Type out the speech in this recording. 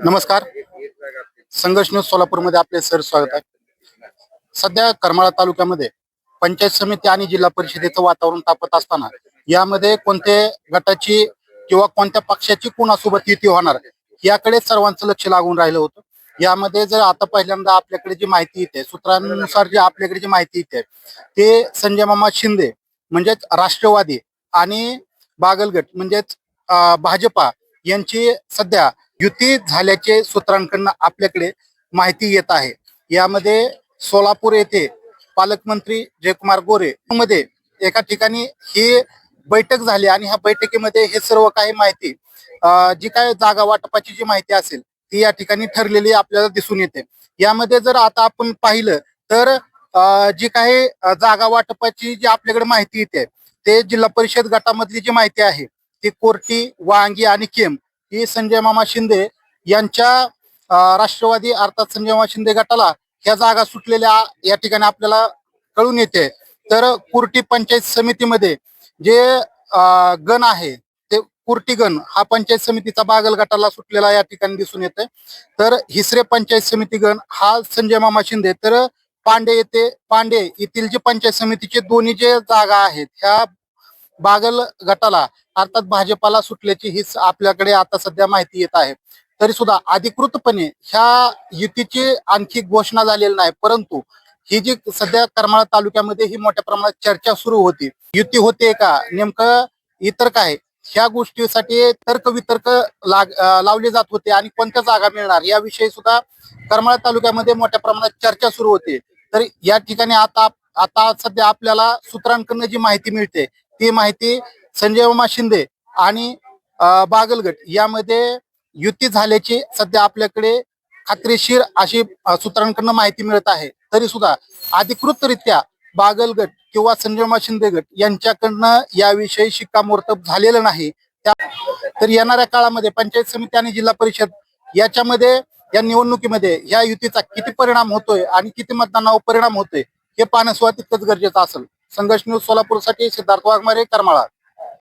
नमस्कार. संघर्ष न्यूज सोलापूरमध्ये आपले सर स्वागत आहे. सध्या करमाळा तालुक्यामध्ये पंचायत समिती आणि जिल्हा परिषदेचं वातावरण तापत असताना यामध्ये कोणत्या गटाची किंवा कोणत्या पक्षाची कोणासोबत युती होणार याकडे सर्वांचं लक्ष लागून राहिलं होतं. यामध्ये जर आता पहिल्यांदा आपल्याकडे जी माहिती येते सूत्रांनुसार जी आपल्याकडे जी माहिती येते ते संजय मामा शिंदे म्हणजेच राष्ट्रवादी आणि बागलगट म्हणजेच भाजपा यांची सध्या युती झाल्याचे सूत्रांकडनं आपल्याकडे माहिती येत आहे. यामध्ये सोलापूर येथे पालकमंत्री जयकुमार गोरे मध्ये एका ठिकाणी ही बैठक झाली आणि ह्या बैठकीमध्ये हे सर्व काही माहिती जी काय जागा वाटपाची जी माहिती असेल ती या ठिकाणी ठरलेली आपल्याला दिसून येते. यामध्ये जर आता आपण पाहिलं तर जी काही जागा वाटपाची जी आपल्याकडे माहिती येते ते जिल्हा परिषद गटामधली जी माहिती आहे ती कोर्टी वांगी आणि केम ही संजय मामा शिंदे यांच्या राष्ट्रवादी अर्थात संजय मामा शिंदे गटाला ह्या जागा सुटलेल्या या ठिकाणी आपल्याला कळून येते. तर कुर्टी पंचायत समितीमध्ये जे गण आहे ते कुर्टी गण हा पंचायत समितीचा बागल गटाला सुटलेला या ठिकाणी दिसून येते तर हिसरे पंचायत समिती गण हा संजय मामा शिंदे. तर पांडे येथे पांडे येथील जे पंचायत समितीचे दोन्ही जे जागा आहेत ह्या बागल गटाला अर्थात भाजपाला सुटल्याची ही आपल्याकडे आता सध्या माहिती येत आहे. तरी सुद्धा अधिकृतपणे ह्या युतीची आणखी घोषणा झालेली नाही परंतु ही जी सध्या करमाळा तालुक्यामध्ये ही मोठ्या प्रमाणात चर्चा सुरू होती. युती होते का? नेमकं इतर काय? ह्या गोष्टीसाठी तर्क वितर्क लाग लावले जात होते आणि कोणत्या जागा मिळणार? याविषयी सुद्धा करमाळा तालुक्यामध्ये मोठ्या प्रमाणात चर्चा सुरू होते. तर या ठिकाणी आता आता सध्या आपल्याला सूत्रांकडनं जी माहिती मिळते ती माहिती संजय मामा शिंदे आणि बागलगट यामध्ये युती झाल्याची सध्या आपल्याकडे खात्रीशीर अशी अं, सूत्रांकडनं माहिती मिळत आहे. तरी सुद्धा अधिकृतरित्या बागलगट किंवा संजय मामा शिंदे गट यांच्याकडनं याविषयी शिक्कामोर्तब झालेलं नाही. त्या तर येणाऱ्या काळामध्ये पंचायत समिती आणि जिल्हा परिषद याच्यामध्ये या निवडणुकीमध्ये या युतीचा किती परिणाम होतोय आणि किती मतदानावर परिणाम होतोय हे पाहणं सुद्धा तितकंच गरजेचं असेल. संघर्ष न्यूज सोलापूरसाठी सिद्धार्थ वाघमारे करमाळा.